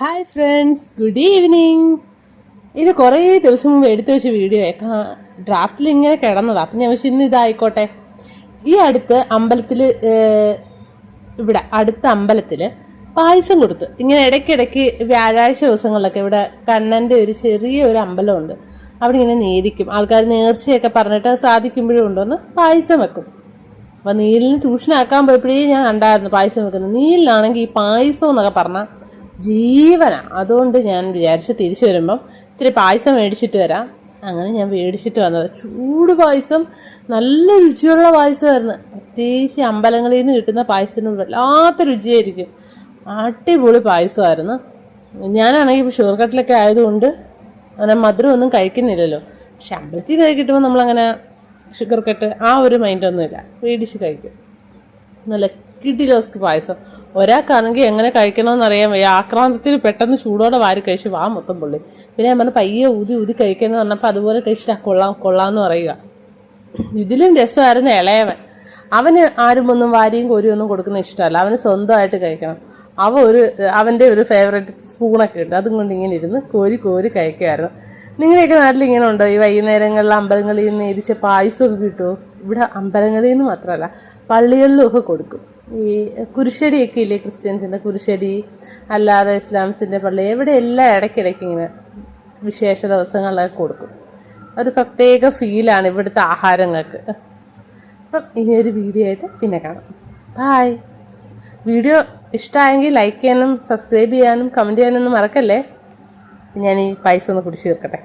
Hi friends good evening ഇത് കുറേ ദിവസം മുമ്പ് എടുത്തു വെച്ച വീഡിയോ ഡ്രാഫ്റ്റിൽ ഇങ്ങനെ കിടന്നതാണ് അപ്പം ഞാൻ പക്ഷെ ഇന്ന് ഇതായിക്കോട്ടെ. ഈ അടുത്ത് അമ്പലത്തിൽ ഇവിടെ അടുത്ത അമ്പലത്തിൽ പായസം കൊടുത്ത്. ഇങ്ങനെ ഇടയ്ക്കിടയ്ക്ക് വ്യാഴാഴ്ച ദിവസങ്ങളിലൊക്കെ ഇവിടെ കണ്ണന്റെ ഒരു ചെറിയ ഒരു അമ്പലമുണ്ട്. അവിടെ ഇങ്ങനെ നേരിക്കും ആൾക്കാർ നേർച്ചയൊക്കെ പറഞ്ഞിട്ട് സാധിക്കുമ്പോഴും ഉണ്ടോന്ന് പായസം വെക്കും. അപ്പം നീലിന് ട്യൂഷനാക്കാൻ പോയപ്പോഴേ ഞാൻ കണ്ടായിരുന്നു പായസം വെക്കുന്നത്. നീലിനാണെങ്കിൽ ഈ പായസം എന്നൊക്കെ പറഞ്ഞാൽ ജീവനാ അതുകൊണ്ട് ഞാൻ വിചാരിച്ച് തിരിച്ചു വരുമ്പം ഇത്തിരി പായസം മേടിച്ചിട്ട് വരാം. അങ്ങനെ ഞാൻ മേടിച്ചിട്ട് വന്നത്. ചൂട് പായസം നല്ല രുചിയുള്ള പായസമായിരുന്നു. പ്രത്യേകിച്ച് അമ്പലങ്ങളിൽ നിന്ന് കിട്ടുന്ന പായസത്തിന് വല്ലാത്ത രുചിയായിരിക്കും. അടിപൊളി പായസമായിരുന്നു. ഞാനാണെങ്കിൽ ഷുഗർ കട്ടിലൊക്കെ ആയതുകൊണ്ട് അങ്ങനെ മധുരം ഒന്നും കഴിക്കുന്നില്ലല്ലോ. പക്ഷെ അമ്പലത്തിൽ നിന്ന് കിട്ടുമ്പോൾ നമ്മളങ്ങനെ ഷുഗർ കട്ട് ആ ഒരു മൈൻഡൊന്നുമില്ല. മേടിച്ച് കഴിക്കും. നല്ല കിഡിലോസ്ക്ക് പായസം. ഒരാൾക്കാണെങ്കിൽ എങ്ങനെ കഴിക്കണമെന്ന് അറിയാൻ വയ്യ. ആക്രാന്തത്തിൽ പെട്ടെന്ന് ചൂടോടെ വാരി കഴിച്ച് വാ മൊത്തം പുള്ളി. പിന്നെ ഞാൻ പറഞ്ഞു പയ്യെ ഊതി ഊതി കഴിക്കുന്നത് പറഞ്ഞപ്പോൾ അതുപോലെ കഴിച്ചിട്ട് കൊള്ളാം കൊള്ളാമെന്ന് പറയുക. ഇതിലും രസമായിരുന്നു ഇളയവൻ. അവന് ആരും ഒന്നും വാരിയും കോരിയും ഒന്നും കൊടുക്കുന്ന ഇഷ്ടമല്ല. അവന് സ്വന്തമായിട്ട് കഴിക്കണം. അവ ഒരു അവന്റെ ഒരു ഫേവറേറ്റ് സ്പൂണൊക്കെ ഉണ്ട്. അതും കൊണ്ട് ഇങ്ങനെ ഇരുന്ന് കോരി കോരി കഴിക്കുമായിരുന്നു. നിങ്ങളുടെയൊക്കെ നാട്ടിൽ ഇങ്ങനെ ഉണ്ടോ? ഈ വൈകുന്നേരങ്ങളിൽ അമ്പലങ്ങളിൽ നിന്ന് ഇരിച്ച പായസമൊക്കെ കിട്ടുമോ? ഇവിടെ അമ്പലങ്ങളിൽ നിന്ന് മാത്രമല്ല. പള്ളികളിലും ഒക്കെ കൊടുക്കും. ഈ കുരിശടിയൊക്കെ ഇല്ലേ ക്രിസ്ത്യൻസിന്റെ കുരിശടി അല്ലാതെ ഇസ്ലാംസിന്റെ പള്ളി എവിടെ എല്ലാം ഇടയ്ക്കിടയ്ക്ക് ഇങ്ങനെ വിശേഷ ദിവസങ്ങളിലൊക്കെ കൊടുക്കും. ഒരു പ്രത്യേക ഫീലാണ് ഇവിടുത്തെ ആഹാരങ്ങൾക്ക്. അപ്പം ഇനി ഒരു വീഡിയോ ആയിട്ട് പിന്നെ കാണാം. ബായ് വീഡിയോ ഇഷ്ടമായെങ്കിൽ ലൈക്ക് ചെയ്യാനും സബ്സ്ക്രൈബ് ചെയ്യാനും കമന്റ് ചെയ്യാനൊന്നും മറക്കല്ലേ? ഞാൻ ഈ പൈസ ഒന്ന് കുടിച്ച് തീർക്കട്ടെ.